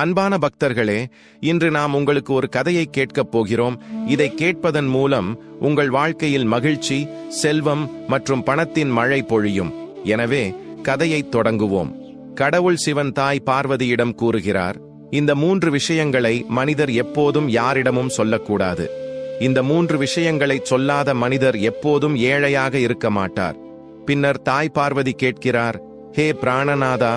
அன்பான பக்தர்களே இன்று நாம் உங்களுக்கு ஒரு கதையை கேட்கப் போகிறோம். இதை கேட்பதன் மூலம் உங்கள் வாழ்க்கையில் மகிழ்ச்சி செல்வம் மற்றும் பணத்தின் மழை பொழியும். எனவே கதையை தொடங்குவோம். கடவுள் சிவன் தாய் பார்வதியிடம் கூறுகிறார் இந்த மூன்று விஷயங்களை மனிதர் எப்போதும் யாரிடமும் சொல்லக்கூடாது. இந்த மூன்று விஷயங்களை சொல்லாத மனிதர் எப்போதும் ஏழையாக இருக்க மாட்டார். பின்னர் தாய் பார்வதி கேட்கிறார் ஹே பிராணநாதா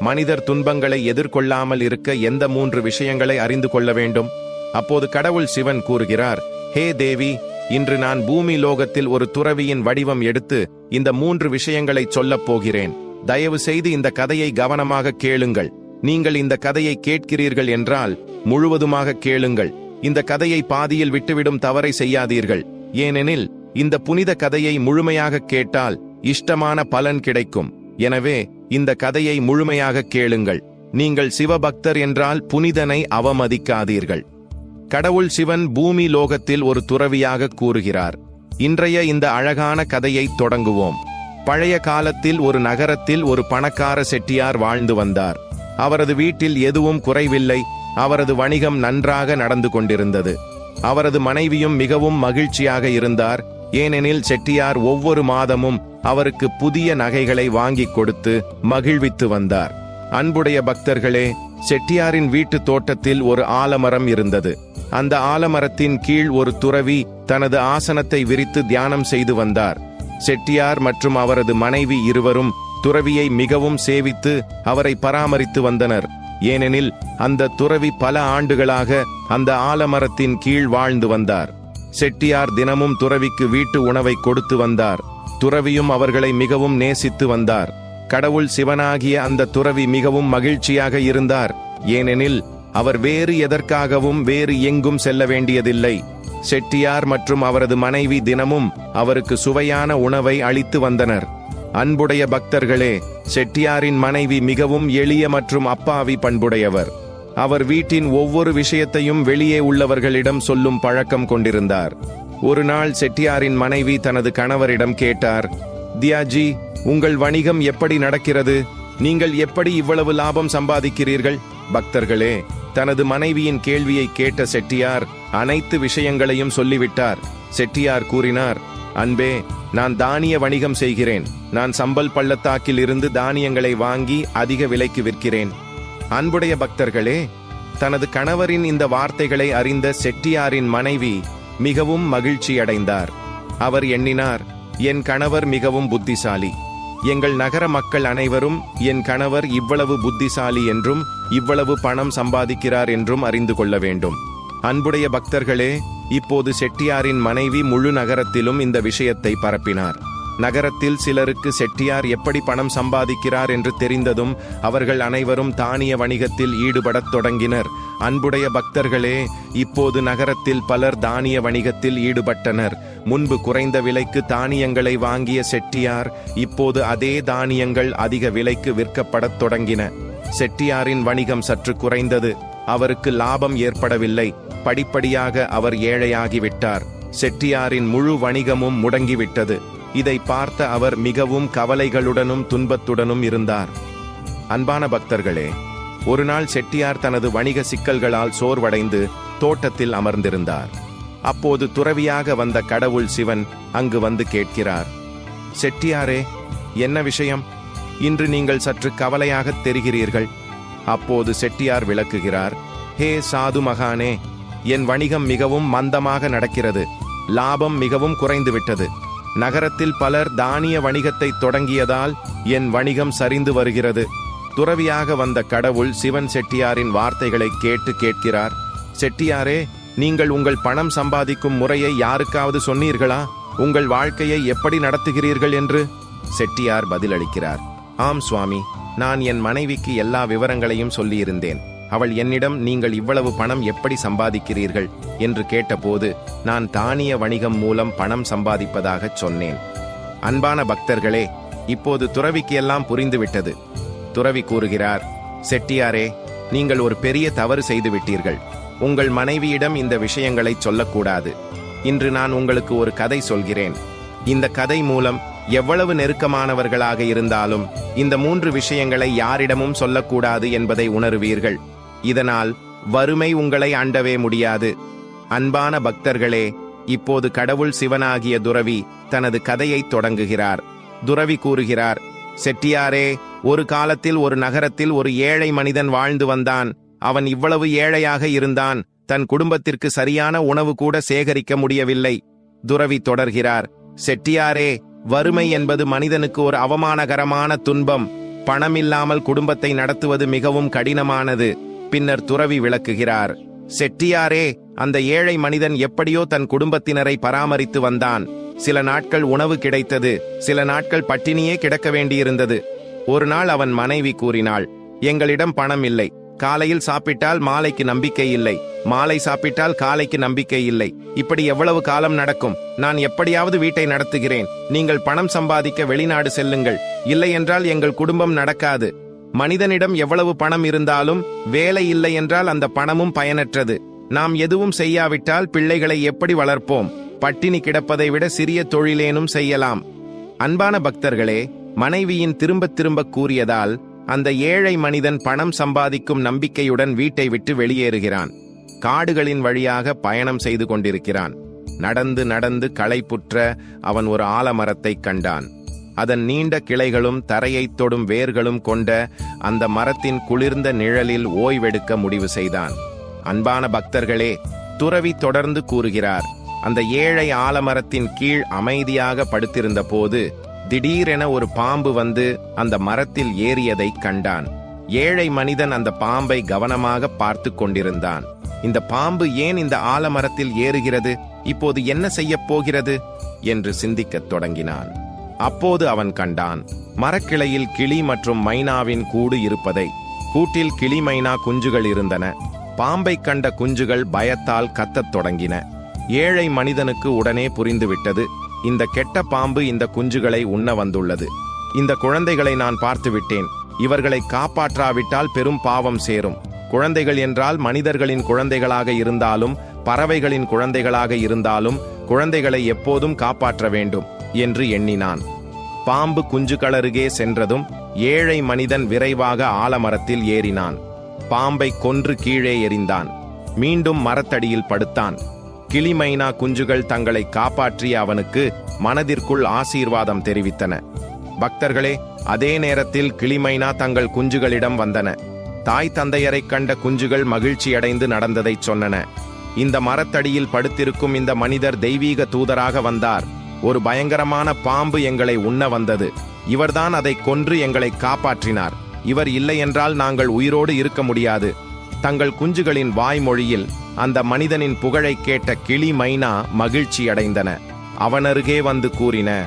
மனிதர் துன்பங்களை எதிர்கொள்ளாமல் இருக்க எந்த மூன்று விஷயங்களை அறிந்து கொள்ள வேண்டும்? அப்போது கடவுள் சிவன் கூறுகிறார் ஹே தேவி இன்று நான் பூமி லோகத்தில் ஒரு துறவியின் வடிவம் எடுத்து இந்த மூன்று விஷயங்களை சொல்லப் போகிறேன். தயவு செய்து இந்த கதையை கவனமாக கேளுங்கள். நீங்கள் இந்த கதையை கேட்கிறீர்கள் என்றால் முழுவதுமாக கேளுங்கள். இந்த கதையை பாதியில் விட்டுவிடும் தவறை செய்யாதீர்கள். ஏனெனில் இந்த புனித கதையை முழுமையாக கேட்டால் இஷ்டமான பலன் கிடைக்கும். எனவே இந்த கதையை முழுமையாக கேளுங்கள். நீங்கள் சிவபக்தர் என்றால் புனிதனை அவமதிக்காதீர்கள். கடவுள் சிவன் பூமி லோகத்தில் ஒரு துறவியாக கூறுகிறார். இன்றைய இந்த அழகான கதையை தொடங்குவோம். பழைய காலத்தில் ஒரு நகரத்தில் ஒரு பணக்கார செட்டியார் வாழ்ந்து வந்தார். அவரது வீட்டில் எதுவும் குறைவில்லை. அவரது வணிகம் நன்றாக நடந்து கொண்டிருந்தது. அவரது மனைவியும் மிகவும் மகிழ்ச்சியாக இருந்தார். ஏனெனில் செட்டியார் ஒவ்வொரு மாதமும் அவருக்கு புதிய நகைகளை வாங்கிக் கொடுத்து மகிழ்வித்து வந்தார். அன்புடைய பக்தர்களே செட்டியாரின் வீட்டு தோட்டத்தில் ஒரு ஆலமரம் இருந்தது. அந்த ஆலமரத்தின் கீழ் ஒரு துறவி தனது ஆசனத்தை விரித்து தியானம் செய்து வந்தார். செட்டியார் மற்றும் அவரது மனைவி இருவரும் துறவியை மிகவும் சேவித்து அவரை பராமரித்து வந்தனர். ஏனெனில் அந்த துறவி பல ஆண்டுகளாக அந்த ஆலமரத்தின் கீழ் வாழ்ந்து வந்தார். செட்டியார் தினமும் துறவிக்கு வீட்டு உணவை கொடுத்து வந்தார். துறவியும் அவர்களை மிகவும் நேசித்து வந்தார். கடவுள் சிவனாகிய அந்த துறவி மிகவும் மகிழ்ச்சியாக இருந்தார். ஏனெனில் அவர் வேறு எதற்காகவும் வேறு எங்கும் செல்ல வேண்டியதில்லை. செட்டியார் மற்றும் அவரது மனைவி தினமும் அவருக்கு சுவையான உணவை அளித்து வந்தனர். அன்புடைய பக்தர்களே செட்டியாரின் மனைவி மிகவும் எளிய மற்றும் அப்பாவி பண்புடையவர். அவர் வீட்டின் ஒவ்வொரு விஷயத்தையும் வெளியே உள்ளவர்களிடம் சொல்லும் பழக்கம் கொண்டிருந்தார். ஒரு நாள் செட்டியாரின் மனைவி தனது கணவரிடம் கேட்டார் தியாஜி உங்கள் வணிகம் எப்படி நடக்கிறது? நீங்கள் எப்படி இவ்வளவு லாபம் சம்பாதிக்கிறீர்கள்? பக்தர்களே தனது மனைவியின் கேள்வியை கேட்ட செட்டியார் அனைத்து விஷயங்களையும் சொல்லிவிட்டார். செட்டியார் கூறினார் அன்பே நான் தானிய வணிகம் செய்கிறேன். நான் சம்பல் பள்ளத்தாக்கில் இருந்து தானியங்களை வாங்கி அதிக விலைக்கு விற்கிறேன். அன்புடைய பக்தர்களே தனது கணவரின் இந்த வார்த்தைகளை அறிந்த செட்டியாரின் மனைவி மிகவும் மகிழ்ச்சியடைந்தார். அவர் எண்ணினார் என் கணவர் மிகவும் புத்திசாலி. எங்கள் நகர மக்கள் அனைவரும் என் கணவர் இவ்வளவு புத்திசாலி என்றும் இவ்வளவு பணம் சம்பாதிக்கிறார் என்றும் அறிந்து கொள்ள வேண்டும். அன்புடைய பக்தர்களே இப்போது செட்டியாரின் மனைவி முழு நகரத்திலும் இந்த விஷயத்தை பரப்பினார். நகரத்தில் சிலருக்கு செட்டியார் எப்படி பணம் சம்பாதிக்கிறார் என்று தெரிந்ததும் அவர்கள் அனைவரும் தானிய வணிகத்தில் ஈடுபடத் தொடங்கினர். அன்புடைய பக்தர்களே இப்போது நகரத்தில் பலர் தானிய வணிகத்தில் ஈடுபட்டனர். முன்பு குறைந்த விலைக்கு தானியங்களை வாங்கிய செட்டியார் இப்போது அதே தானியங்கள் அதிக விலைக்கு விற்கப்படத் தொடங்கின. செட்டியாரின் வணிகம் சற்று குறைந்தது. அவருக்கு லாபம் ஏற்படவில்லை. படிப்படியாக அவர் ஏழையாகிவிட்டார். செட்டியாரின் முழு வணிகமும் முடங்கிவிட்டது. இதை பார்த்த அவர் மிகவும் கவலைகளுடனும் துன்பத்துடனும் இருந்தார். அன்பான பக்தர்களே ஒரு நாள் செட்டியார் தனது வணிக சிக்கல்களால் சோர்வடைந்து தோட்டத்தில் அமர்ந்திருந்தார். அப்போது துறவியாக வந்த கடவுள் சிவன் அங்கு வந்து கேட்கிறார் செட்டியாரே என்ன விஷயம்? இன்று நீங்கள் சற்று கவலையாக தெரிகிறீர்கள். அப்போது செட்டியார் விளக்குகிறார் ஹே சாது மகானே என் வணிகம் மிகவும் மந்தமாக நடக்கிறது லாபம் மிகவும் குறைந்துவிட்டது. நகரத்தில் பலர் தானிய வணிகத்தை தொடங்கியதால் என் வணிகம் சரிந்து வருகிறது. துறவியாக வந்த கடவுள் சிவன் செட்டியாரின் வார்த்தைகளை கேட்டு கேட்கிறார். செட்டியாரே நீங்கள் உங்கள் பணம் சம்பாதிக்கும் முறையை யாருக்காவது சொன்னீர்களா? உங்கள் வாழ்க்கையை எப்படி நடத்துகிறீர்கள் என்று? செட்டியார் பதிலளிக்கிறார். ஆம் சுவாமி. நான் என் மனைவிக்கு எல்லா விவரங்களையும் சொல்லியிருந்தேன். அவள் என்னிடம் நீங்கள் இவ்வளவு பணம் எப்படி சம்பாதிக்கிறீர்கள்? என்று கேட்டபோது நான் தானிய வணிகம் மூலம் பணம் சம்பாதிப்பதாகச் சொன்னேன். அன்பான பக்தர்களே இப்போது துறவிக்கு எல்லாம் புரிந்துவிட்டது. துறவி கூறுகிறார் செட்டியாரே நீங்கள் ஒரு பெரிய தவறு செய்துவிட்டீர்கள். உங்கள் மனைவியிடம் இந்த விஷயங்களை சொல்லக்கூடாது. இன்று நான் உங்களுக்கு ஒரு கதை சொல்கிறேன். இந்த கதை மூலம் எவ்வளவு நெருக்கமானவர்களாக இருந்தாலும் இந்த மூன்று விஷயங்களை யாரிடமும் சொல்லக்கூடாது என்பதை உணருவீர்கள். இதனால் வறுமை உங்களை அண்டவே முடியாது. அன்பான பக்தர்களே இப்போது கடவுள் சிவனாகிய துறவி தனது கதையை தொடங்குகிறார். துறவி கூறுகிறார் செட்டியாரே ஒரு காலத்தில் ஒரு நகரத்தில் ஒரு ஏழை மனிதன் வாழ்ந்து வந்தான். அவன் இவ்வளவு ஏழையாக இருந்தான். தன் குடும்பத்திற்கு சரியான உணவு கூட சேகரிக்க முடியவில்லை. துறவி தொடர்கிறார் செட்டியாரே வறுமை என்பது மனிதனுக்கு ஒரு அவமானகரமான துன்பம். பணமில்லாமல் குடும்பத்தை நடத்துவது மிகவும் கடினமானது. பின்னர் துறவி விளக்குகிறார் செட்டியாரே அந்த ஏழை மனிதன் எப்படியோ தன் குடும்பத்தினரை பராமரித்து வந்தான். சில நாட்கள் உணவு கிடைத்தது சில நாட்கள் பட்டினியே கிடக்க வேண்டியிருந்தது. ஒரு நாள் அவன் மனைவி கூறினாள் எங்களிடம் பணம் இல்லை காலையில் சாப்பிட்டால் மாலைக்கு நம்பிக்கை இல்லை மாலை சாப்பிட்டால் காலைக்கு நம்பிக்கை இல்லை. இப்படி எவ்வளவு காலம் நடக்கும்? நான் எப்படியாவது வீட்டை நடத்துகிறேன். நீங்கள் பணம் சம்பாதிக்க வெளிநாடு செல்லுங்கள். இல்லை என்றால் எங்கள் குடும்பம் நடக்காது. மனிதனிடம் எவ்வளவு பணம் இருந்தாலும் வேலை இல்லை என்றால் அந்த பணமும் பயனற்றது. நாம் எதுவும் செய்யாவிட்டால் பிள்ளைகளை எப்படி வளர்ப்போம்? பட்டினி கிடப்பதை விட சிறிய தொழிலேனும் செய்யலாம். அன்பான பக்தர்களே மனைவியின் திரும்ப திரும்ப கூறியதால் அந்த ஏழை மனிதன் பணம் சம்பாதிக்கும் நம்பிக்கையுடன் வீட்டை விட்டு வெளியேறுகிறான். காடுகளின் வழியாக பயணம் செய்து கொண்டிருக்கிறான். நடந்து நடந்து களைப்புற்ற அவன் ஒரு ஆலமரத்தைக் கண்டான். அதன் நீண்ட கிளைகளும் தரையைத் தொடும் வேர்களும் கொண்ட அந்த மரத்தின் குளிர்ந்த நிழலில் ஓய்வெடுக்க முடிவு செய்தான். அன்பான பக்தர்களே துறவி தொடர்ந்து கூறுகிறார் அந்த ஏழை ஆலமரத்தின் கீழ் அமைதியாக படுத்திருந்த போது திடீரென ஒரு பாம்பு வந்து அந்த மரத்தில் ஏறியதை கண்டான். ஏழை மனிதன் அந்த பாம்பை கவனமாக பார்த்து கொண்டிருந்தான். இந்த பாம்பு ஏன் இந்த ஆலமரத்தில் ஏறுகிறது? இப்போது என்ன செய்யப் போகிறது? என்று சிந்திக்கத் தொடங்கினான். அப்போது அவன் கண்டான் மரக்கிளையில் கிளி மற்றும் மைனாவின் கூடு இருப்பதை. கூட்டில் கிளி மைனா குஞ்சுகள் இருந்தன. பாம்பை கண்ட குஞ்சுகள் பயத்தால் கத்தத் தொடங்கின. ஏழை மனிதனுக்கு உடனே புரிந்துவிட்டது இந்த கெட்ட பாம்பு இந்த குஞ்சுகளை உண்ண வந்துள்ளது. இந்த குழந்தைகளை நான் பார்த்துவிட்டேன் இவர்களை காப்பாற்றாவிட்டால் பெரும் பாவம் சேரும். குழந்தைகள் என்றால் மனிதர்களின் குழந்தைகளாக இருந்தாலும் பறவைகளின் குழந்தைகளாக இருந்தாலும் குழந்தைகளை எப்போதும் காப்பாற்ற வேண்டும். என்று எண்ணினான். பாம்பு குஞ்சுகளருகே சென்றதும் ஏழை மனிதன் விரைவாக ஆலமரத்தில் ஏறினான். பாம்பை கொன்று கீழே எறிந்தான். மீண்டும் மரத்தடியில் படுத்தான். கிளிமைனா குஞ்சுகள் தங்களை காப்பாற்றிய அவனுக்கு மனதிற்குள் ஆசீர்வாதம் தெரிவித்தன. பக்தர்களே அதே நேரத்தில் கிளிமைனா தங்கள் குஞ்சுகளிடம் வந்தன. தாய் தந்தையரைக் கண்ட குஞ்சுகள் மகிழ்ச்சியடைந்து நடந்ததைச் சொன்னன. இந்த மரத்தடியில் படுத்திருக்கும் இந்த மனிதர் தெய்வீக தூதராக வந்தார். ஒரு பயங்கரமான பாம்பு எங்களை உண்ண வந்தது. இவர்தான் அதை கொன்று எங்களை காப்பாற்றினார். இவர் இல்லை என்றால் நாங்கள் உயிரோடு இருக்க முடியாது. தங்கள் குஞ்சுகளின் வாய்மொழியில் அந்த மனிதனின் புகழை கேட்ட கிளி மைனா மகிழ்ச்சி அடைந்தன அவனருகே வந்து கூறின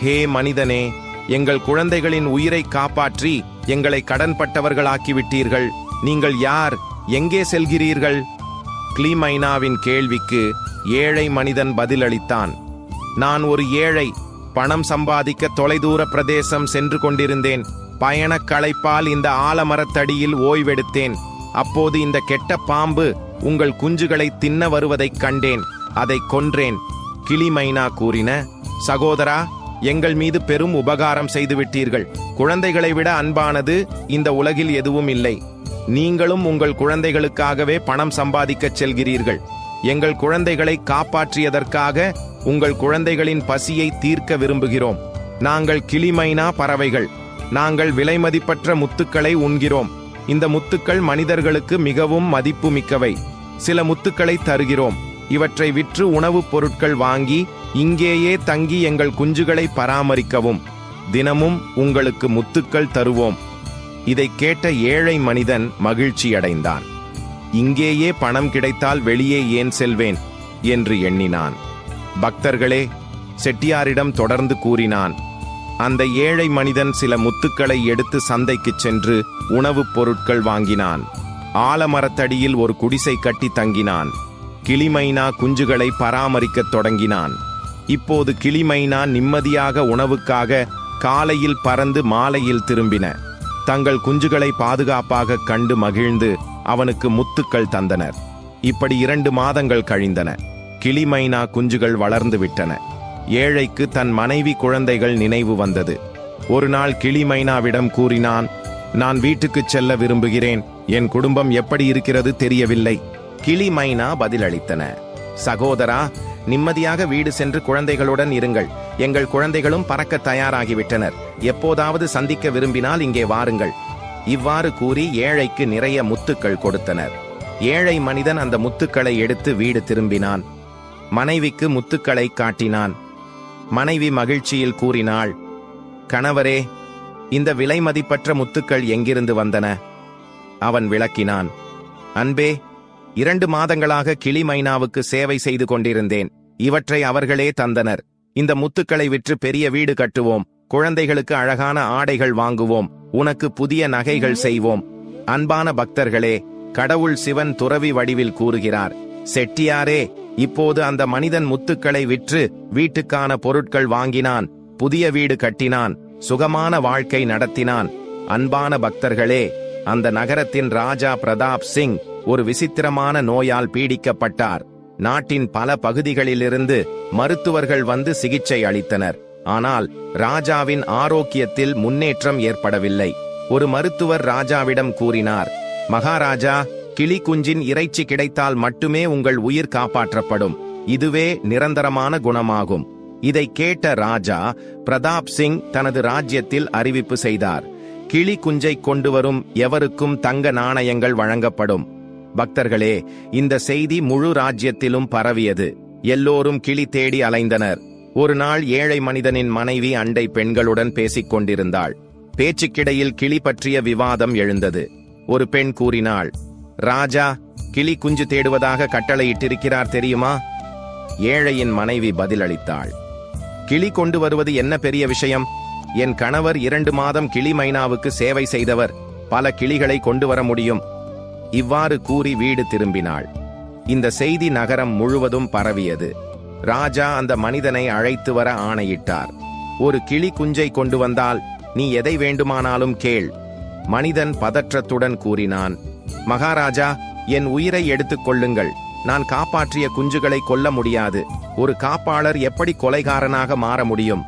ஹே மனிதனே எங்கள் குழந்தைகளின் உயிரை காப்பாற்றி எங்களை கடன்பட்டவர்களாக்கிவிட்டீர்கள். நீங்கள் யார்? எங்கே செல்கிறீர்கள்? கிளிமைனாவின் கேள்விக்கு ஏழை மனிதன் பதிலளித்தான் நான் ஒரு ஏழை பணம் சம்பாதிக்க தொலைதூர பிரதேசம் சென்று கொண்டிருந்தேன். பயணக் களைப்பால் இந்த ஆலமரத்தடியில் ஓய்வெடுத்தேன். அப்போது இந்த கெட்ட பாம்பு உங்கள் குஞ்சுகளை தின்ன வருவதைக் கண்டேன். அதை கொன்றேன். கிளிமைனா கூறின சகோதரா எங்கள் மீது பெரும் உபகாரம் செய்துவிட்டீர்கள். குழந்தைகளை விட அன்பானது இந்த உலகில் எதுவும் இல்லை. நீங்களும் உங்கள் குழந்தைகளுக்காகவே பணம் சம்பாதிக்கச் செல்கிறீர்கள். எங்கள் குழந்தைகளை காப்பாற்றியதற்காக உங்கள் குழந்தைகளின் பசியை தீர்க்க விரும்புகிறோம். நாங்கள் கிளிமைனா பறவைகள். நாங்கள் விலைமதிப்பற்ற முத்துக்களை உண்கிறோம். இந்த முத்துக்கள் மனிதர்களுக்கு மிகவும் மதிப்புமிக்கவை. சில முத்துக்களை தருகிறோம். இவற்றை விற்று உணவுப் பொருட்கள் வாங்கி இங்கேயே தங்கி எங்கள் குஞ்சுகளை பராமரிக்கவும். தினமும் உங்களுக்கு முத்துக்கள் தருவோம். இதை கேட்ட ஏழை மனிதன் மகிழ்ச்சியடைந்தான். இங்கேயே பணம் கிடைத்தால் வெளியே ஏன் செல்வேன்? என்று எண்ணினான். பக்தர்களே செட்டியாரிடம் தொடர்ந்து கூறினான் அந்த ஏழை மனிதன் சில முத்துக்களை எடுத்து சந்தைக்குச் சென்று உணவுப் பொருட்கள் வாங்கினான். ஆலமரத்தடியில் ஒரு குடிசை கட்டி தங்கினான். கிளிமைனா குஞ்சுகளை பராமரிக்கத் தொடங்கினான். இப்போது கிளிமைனா நிம்மதியாக உணவுக்காக காலையில் பறந்து மாலையில் திரும்பின. தங்கள் குஞ்சுகளை பாதுகாப்பாக கண்டு மகிழ்ந்து அவனுக்கு முத்துக்கள் தந்தனர். இப்படி இரண்டு மாதங்கள் கழிந்தன. கிளிமைனா குஞ்சுகள் வளர்ந்து விட்டன. ஏழைக்கு தன் மனைவி குழந்தைகள் நினைவு வந்தது. ஒரு நாள் கிளிமைனாவிடம் கூறினான் நான் வீட்டுக்குச் செல்ல விரும்புகிறேன். என் குடும்பம் எப்படி இருக்கிறது தெரியவில்லை. கிளி மைனா பதிலளித்தன சகோதரா நிம்மதியாக வீடு சென்று குழந்தைகளுடன் இருங்கள். எங்கள் குழந்தைகளும் பறக்க தயாராகிவிட்டனர். எப்போதாவது சந்திக்க விரும்பினால் இங்கே வாருங்கள். இவ்வாறு கூறி ஏழைக்கு நிறைய முத்துக்கள் கொடுத்தனர். ஏழை மனிதன் அந்த முத்துக்களை எடுத்து வீடு திரும்பினான். மனைவிக்கு முத்துக்களை காட்டினான். மனைவி மகிழ்ச்சியில் கூறினாள் கணவரே இந்த விலை மதிப்பற்ற முத்துக்கள் எங்கிருந்து வந்தன? அவன் விளக்கினான் அன்பே இரண்டு மாதங்களாக கிளி மைனாவுக்கு சேவை செய்து கொண்டிருந்தேன். இவற்றை அவர்களே தந்தனர். இந்த முத்துக்களை விற்று பெரிய வீடு கட்டுவோம். குழந்தைகளுக்கு அழகான ஆடைகள் வாங்குவோம். உனக்கு புதிய நகைகள் செய்வோம். அன்பான பக்தர்களே கடவுள் சிவன் துறவி வடிவில் கூறுகிறார் செட்டியாரே இப்போது அந்த மனிதன் முத்துக்களை விற்று வீட்டுக்கான பொருட்கள் வாங்கினான் புதிய வீடு கட்டினான் சுகமான வாழ்க்கை நடத்தினான். அன்பான பக்தர்களே அந்த நகரத்தின் ராஜா பிரதாப் சிங் ஒரு விசித்திரமான நோயால் பீடிக்கப்பட்டார். நாட்டின் பல பகுதிகளிலிருந்து மருத்துவர்கள் வந்து சிகிச்சை அளித்தனர். ஆனால் ராஜாவின் ஆரோக்கியத்தில் முன்னேற்றம் ஏற்படவில்லை. ஒரு மருத்துவர் ராஜாவிடம் கூறினார் மகாராஜா கிளி குஞ்சின் இறைச்சி கிடைத்தால் மட்டுமே உங்கள் உயிர் காப்பாற்றப்படும். இதுவே நிரந்தரமான குணமாகும். இதை கேட்ட ராஜா பிரதாப் சிங் தனது ராஜ்யத்தில் அறிவிப்பு செய்தார். கிளி குஞ்சை கொண்டு வரும் எவருக்கும் தங்க நாணயங்கள் வழங்கப்படும். பக்தர்களே இந்த செய்தி முழு ராஜ்யத்திலும் பரவியது. எல்லோரும் கிளி தேடி அலைந்தனர். ஒரு நாள் ஏழை மனிதனின் மனைவி அண்டை பெண்களுடன் பேசிக் கொண்டிருந்தாள். பேச்சுக்கிடையில் கிளி பற்றிய விவாதம் எழுந்தது. ஒரு பெண் கூறினாள் ராஜா கிளி குஞ்சு தேடுவதாக கட்டளையிட்டிருக்கிறார் தெரியுமா? ஏழையின் மனைவி பதிலளித்தாள். கிளி கொண்டு வருவது என்ன பெரிய விஷயம்? என் கணவர் இரண்டு மாதம் கிளி மைனாவுக்கு சேவை செய்தவர். பல கிளிகளை கொண்டு வர முடியும். இவ்வாறு கூறி வீடு திரும்பினாள். இந்த செய்தி நகரம் முழுவதும் பரவியது. ராஜா அந்த மனிதனை அழைத்து வர ஆணையிட்டார். ஒரு கிளி குஞ்சை கொண்டு வந்தால் நீ எதை வேண்டுமானாலும் கேள். மனிதன் பதற்றத்துடன் கூறினான். மகாராஜா என் உயிரை எடுத்துக் கொள்ளுங்கள். நான் காப்பாற்றிய குஞ்சுகளை கொல்ல முடியாது. ஒரு காப்பாளர் எப்படி கொலைகாரனாக மாற முடியும்?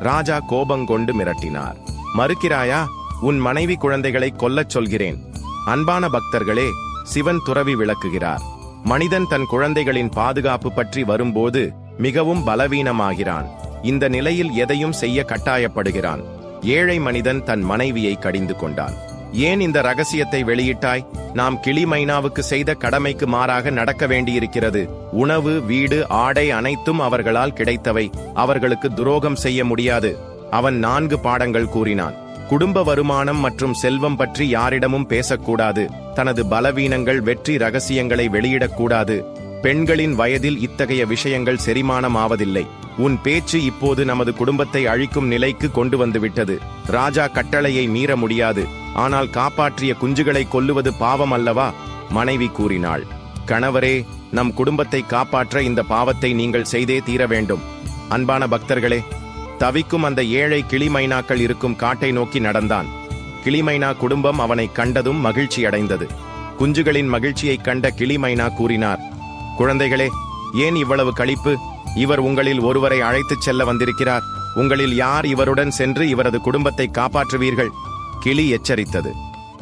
ராஜா கோபங்கொண்டு மிரட்டினார். மறுக்கிறாயா உன் மனைவி குழந்தைகளை கொல்லச் சொல்கிறேன். அன்பான பக்தர்களே சிவன் துறவி விளக்குகிறார். மனிதன் தன் குழந்தைகளின் பாதுகாப்பு பற்றி வரும்போது மிகவும் பலவீனமாகிறான். இந்த நிலையில் எதையும் செய்ய கட்டாயப்படுகிறான். ஏழை மனிதன் தன் மனைவியை கடிந்து கொண்டான். ஏன் இந்த ரகசியத்தை வெளியிட்டாய்? நாம் கிளி மைனாவுக்கு செய்த கடமைக்கு மாறாக நடக்க வேண்டியிருக்கிறது. உணவு வீடு ஆடை அனைத்தும் அவர்களால் கிடைத்தவை. அவர்களுக்கு துரோகம் செய்ய முடியாது. அவன் நான்கு பாடங்கள் கூறினான். குடும்ப வருமானம் மற்றும் செல்வம் பற்றி யாரிடமும் பேசக்கூடாது. தனது பலவீனங்கள் வெற்றி ரகசியங்களை வெளியிடக்கூடாது. பெண்களின் வயதில் இத்தகைய விஷயங்கள் செரிமானம் ஆவதில்லை உன் பேச்சு இப்போது நமது குடும்பத்தை அழிக்கும் நிலைக்கு கொண்டு வந்துவிட்டது. ராஜா கட்டளையை மீற முடியாது. ஆனால் காப்பாற்றிய குஞ்சுகளை கொல்லுவது பாவம் அல்லவா? மனைவி கூறினாள். கணவரே நம் குடும்பத்தை காப்பாற்ற இந்த பாவத்தை நீங்கள் செய்தே தீர வேண்டும். அன்பான பக்தர்களே தவிக்கும் அந்த ஏழை கிளிமைனாக்கள் இருக்கும் காட்டை நோக்கி நடந்தான். கிளிமைனா குடும்பம் அவனை கண்டதும் மகிழ்ச்சி அடைந்தது குஞ்சுகளின் மகிழ்ச்சியைக் கண்ட கிளிமைனா கூறினார் குழந்தைகளே ஏன் இவ்வளவு களிப்பு? இவர் உங்களில் ஒருவரை அழைத்துச் செல்ல வந்திருக்கிறார். உங்களில் யார் இவருடன் சென்று இவரது குடும்பத்தை காப்பாற்றுவீர்கள்? கிளி எச்சரித்தது.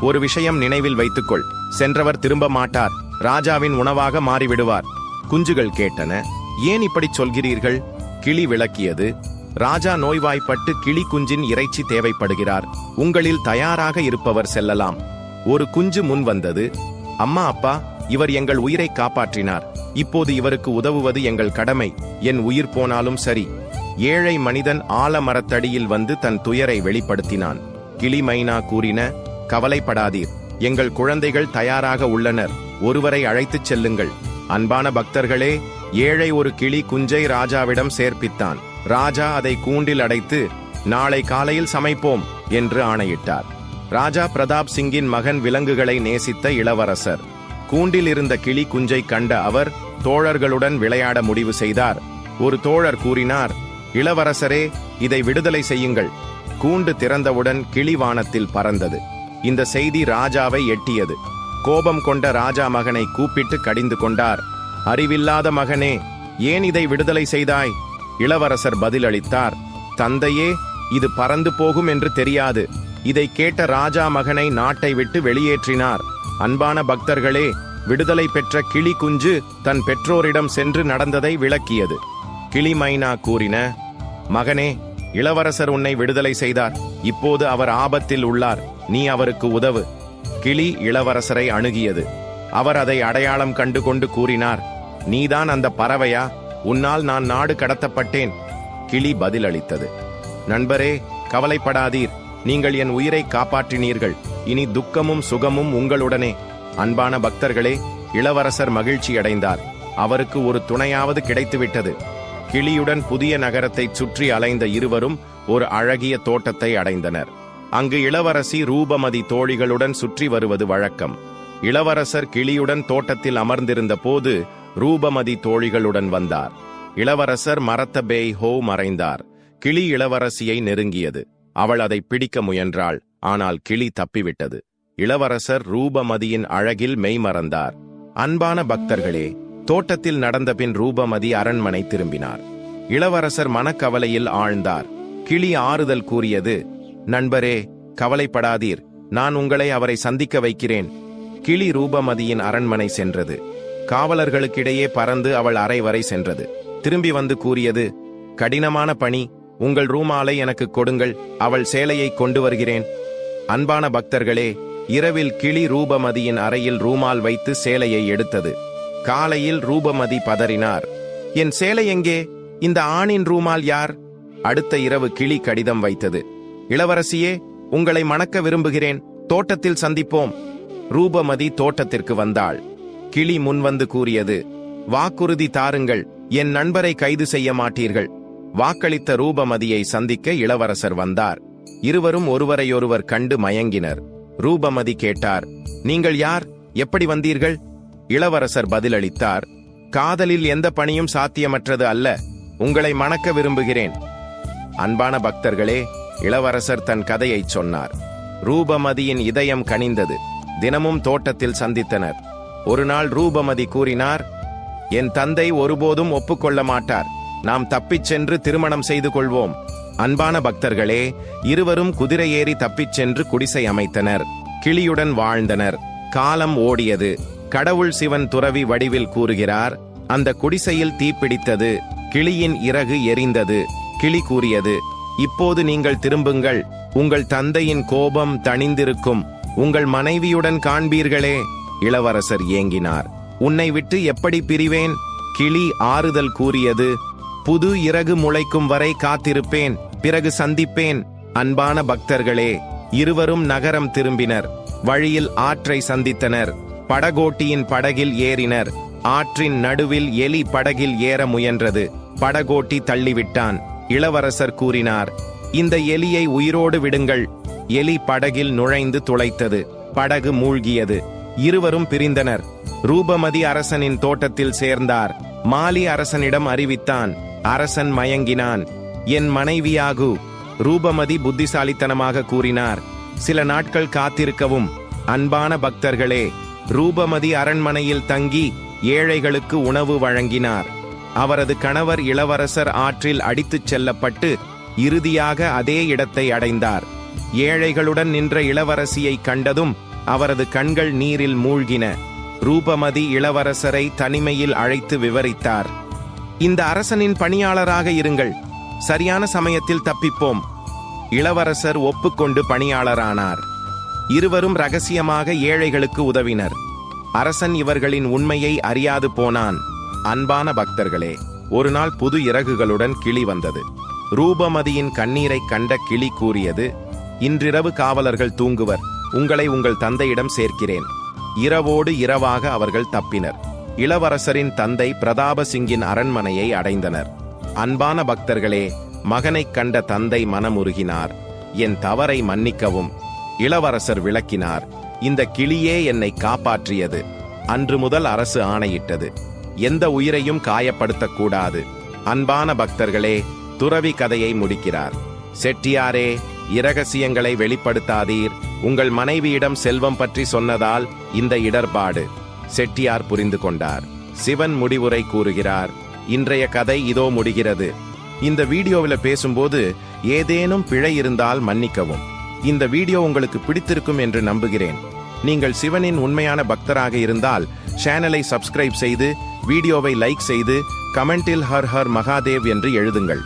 ஒரு விஷயம் நினைவில் வைத்துக்கொள். சென்றவர் திரும்ப மாட்டார். ராஜாவின் உணவாக மாறிவிடுவார். குஞ்சுகள் கேட்டன. ஏன் இப்படி சொல்கிறீர்கள்? கிளி விளக்கியது. ராஜா நோய்வாய்ப்பட்டு கிளி குஞ்சின் இறைச்சி தேவைப்படுகிறார். உங்களில் தயாராக இருப்பவர் செல்லலாம். ஒரு குஞ்சு முன் வந்தது. அம்மா அப்பா இவர் எங்கள் உயிரை காப்பாற்றினார். இப்போது இவருக்கு உதவுவது எங்கள் கடமை. என் உயிர் போனாலும் சரி. ஏழை மனிதன் ஆலமரத்தடியில் வந்து தன் துயரை வெளிப்படுத்தினான். கிளி மைனா கூறின கவலைப்படாதீர். எங்கள் குழந்தைகள் தயாராக உள்ளனர். ஒருவரை அழைத்துச் செல்லுங்கள். அன்பான பக்தர்களே ஏழை ஒரு கிளி குஞ்சை ராஜாவிடம் சேர்ப்பித்தான். ராஜா அதை கூண்டில் அடைத்து நாளை காலையில் சமைப்போம் என்று ஆணையிட்டார். ராஜா பிரதாப் சிங்கின் மகன் விலங்குகளை நேசித்த இளவரசர். கூண்டில் இருந்த கிளி குஞ்சை கண்ட அவர் தோழர்களுடன் விளையாட முடிவு செய்தார். ஒரு தோழர் கூறினார் இளவரசரே இதை விடுதலை செய்யுங்கள். கூண்டு திறந்தவுடன் கிளி வானத்தில் பறந்தது. இந்த செய்தி ராஜாவை எட்டியது. கோபம் கொண்ட ராஜா மகனை கூப்பிட்டு கடிந்து கொண்டார். அறிவில்லாத மகனே ஏன் இதை விடுதலை செய்தாய்? இளவரசர் பதிலளித்தார் தந்தையே இது பறந்து போகும் என்று தெரியாது. இதை கேட்ட ராஜா மகனை நாட்டை விட்டு வெளியேற்றினார். அன்பான பக்தர்களே விடுதலை பெற்ற கிளி குஞ்சு தன் பெற்றோரிடம் சென்று நடந்ததை விளக்கியது. கிளி மைனா கூறின மகனே இளவரசர் உன்னை விடுதலை செய்தார். இப்போது அவர் ஆபத்தில் உள்ளார். நீ அவருக்கு உதவு. கிளி இளவரசரை அணுகியது. அவர் அதை அடையாளம் கண்டு கொண்டு கூறினார். நீதான் அந்த பறவையா? உன்னால் நான் நாடு கடத்தப்பட்டேன். கிளி பதிலளித்தது. நண்பரே கவலைப்படாதீர். நீங்கள் என் உயிரை காப்பாற்றினீர்கள். இனி துக்கமும் சுகமும் உங்களுடனே. அன்பான பக்தர்களே இளவரசர் மகிழ்ச்சி அடைந்தார். அவருக்கு ஒரு துணையாவது கிடைத்துவிட்டது. கிளியுடன் புதிய நகரத்தை சுற்றி அலைந்த இருவரும் ஒரு அழகிய தோட்டத்தை அடைந்தனர். அங்கு இளவரசி ரூபமதி தோழிகளுடன் சுற்றி வருவது வழக்கம். இளவரசர் கிளியுடன் தோட்டத்தில் அமர்ந்திருந்த போது ரூபமதி தோழிகளுடன் வந்தார். இளவரசர் மரத்த பேய் ஹோ மறைந்தார். கிளி இளவரசியை நெருங்கியது. அவள் அதை பிடிக்க முயன்றாள். ஆனால் கிளி தப்பிவிட்டது. இளவரசர் ரூபமதியின் அழகில் மெய்மறந்தார் அன்பான பக்தர்களே தோட்டத்தில் நடந்தபின் ரூபமதி அரண்மனை திரும்பினார். இளவரசர் மனக்கவலையில் ஆழ்ந்தார். கிளி ஆறுதல் கூறியது நண்பரே கவலைப்படாதீர். நான் உங்களை அவரை சந்திக்க வைக்கிறேன். கிளி ரூபமதியின் அரண்மனை சென்றது. காவலர்களுக்கிடையே பறந்து அவள் அறை வரை சென்றது. திரும்பி வந்து கூறியது கடினமான பணி. உங்கள் ரூமாலை எனக்கு கொடுங்கள் அவள் சேலையை கொண்டு வருகிறேன். அன்பான பக்தர்களே இரவில் கிளி ரூபமதியின் அறையில் ரூமால் வைத்து சேலையை எடுத்தது. காலையில் ரூபமதி பதறினார். என் சேலை எங்கே? இந்த ஆணின் ரூமால் யார்? அடுத்த இரவு கிளி கடிதம் வைத்தது. இளவரசியே உங்களை மணக்க விரும்புகிறேன். தோட்டத்தில் சந்திப்போம். ரூபமதி தோட்டத்திற்கு வந்தாள். கிளி முன்வந்து கூறியது வாக்குறுதி தாருங்கள். என் நண்பரை கைது செய்ய மாட்டீர்கள். வாக்களித்த ரூபமதியை சந்திக்க இளவரசர் வந்தார். இருவரும் ஒருவரையொருவர் கண்டு மயங்கினர். ரூபமதி கேட்டார் நீங்கள் யார்? எப்படி வந்தீர்கள்? இளவரசர் பதிலளித்தார் காதலில் எந்த பணியும் சாத்தியமற்றது அல்ல. உங்களை மணக்க விரும்புகிறேன். அன்பான பக்தர்களே இளவரசர் தன் கதையைச் சொன்னார். ரூபமதியின் இதயம் கனிந்தது. தினமும் தோட்டத்தில் சந்தித்தனர். ஒரு நாள் ரூபமதி கூறினார் என் தந்தை ஒருபோதும் ஒப்புக்கொள்ள மாட்டார். நாம் தப்பிச் சென்று திருமணம் செய்து கொள்வோம். அன்பான பக்தர்களே இருவரும் குதிரை ஏறி தப்பிச் சென்று குடிசை அமைத்தனர். கிளியுடன் வாழ்ந்தனர். காலம் ஓடியது. கடவுள் சிவன் துறவி வடிவில் கூறுகிறார் அந்த குடிசையில் தீப்பிடித்தது கிளியின் இறகு எரிந்தது. கிளி கூறியது இப்போது நீங்கள் திரும்புங்கள். உங்கள் தந்தையின் கோபம் தணிந்திருக்கும். உங்கள் மனைவியுடன் காண்பீர்களே இளவரசர் ஏங்கினார். உன்னை விட்டு எப்படி பிரிவேன்? கிளி ஆறுதல் கூறியது புது இறகு முளைக்கும் வரை காத்திருப்பேன் பிறகு சந்திப்பேன் அன்பான பக்தர்களே. இருவரும் நகரம் திரும்பினர். வழியில் ஆற்றை சந்தித்தனர். படகோட்டியின் படகில் ஏறினர். ஆற்றின் நடுவில் எலி படகில் ஏற முயன்றது. படகோட்டி தள்ளிவிட்டான். இளவரசர் கூறினார் இந்த எலியை உயிரோடு விடுங்கள். எலி படகில் நுழைந்து துளைத்தது. படகு மூழ்கியது. இருவரும் பிரிந்தனர். ரூபமதி அரசனின் தோட்டத்தில் சேர்ந்தார். மாலி அரசனிடம் அறிவித்தான் அரசன் மயங்கினான். என் மனைவியாகு ரூபமதி புத்திசாலித்தனமாக கூறினார். சில நாட்கள் காத்திருக்கவும். அன்பான பக்தர்களே ரூபமதி அரண்மனையில் தங்கி ஏழைகளுக்கு உணவு வழங்கினார். அவரது கணவர் இளவரசர் ஆற்றில் அடித்துச் செல்லப்பட்டு இறுதியாக அதே இடத்தை அடைந்தார். ஏழைகளுடன் நின்ற இளவரசியை கண்டதும் அவரது கண்கள் நீரில் மூழ்கின. ரூபமதி இளவரசரை தனிமையில் அழைத்து விவரித்தார். இந்த அரசனின் பணியாளராக இருங்கள். சரியான சமயத்தில் தப்பிப்போம். இளவரசர் ஒப்புக்கொண்டு பணியாளரானார். இருவரும் ரகசியமாக ஏழைகளுக்கு உதவினர். அரசன் இவர்களின் உண்மையை அறியாது போனான். அன்பான பக்தர்களே ஒரு நாள் புது இறகுகளுடன் கிளி வந்தது. ரூபமதியின் கண்ணீரை கண்ட கிளி கூறியது இன்றிரவு காவலர்கள் தூங்குவர். உங்களை உங்கள் தந்தையிடம் சேர்க்கிறேன். இரவோடு இரவாக அவர்கள் தப்பினர். இளவரசரின் தந்தை பிரதாபசிங்கின் அரண்மனையை அடைந்தனர். அன்பான பக்தர்களே மகனைக் கண்ட தந்தை மனமுருகினார். என் தவறை மன்னிக்கவும் இளவரசர் விளக்கினார். இந்த கிளியே என்னை காப்பாற்றியது. அன்று முதல் அரசு ஆணையிட்டது. எந்த உயிரையும் காயப்படுத்தக்கூடாது. அன்பான பக்தர்களே துறவி கதையை முடிக்கிறார். செட்டியாரே இரகசியங்களை வெளிப்படுத்தாதீர். உங்கள் மனைவியிடம் செல்வம் பற்றி சொன்னதால் இந்த இடர்பாடு. செட்டியார் புரிந்து கொண்டார். சிவன் முடிவுரை கூறுகிறார். இன்றைய கதை இதோ முடிகிறது. இந்த வீடியோவில் பேசும்போது ஏதேனும் பிழை இருந்தால் மன்னிக்கவும். இந்த வீடியோ உங்களுக்கு பிடித்திருக்கும் என்று நம்புகிறேன். நீங்கள் சிவனின் உண்மையான பக்தராக இருந்தால் சேனலை சப்ஸ்கிரைப் செய்து வீடியோவை லைக் செய்து கமெண்டில் ஹர் ஹர் மகாதேவ் என்று எழுதுங்கள்.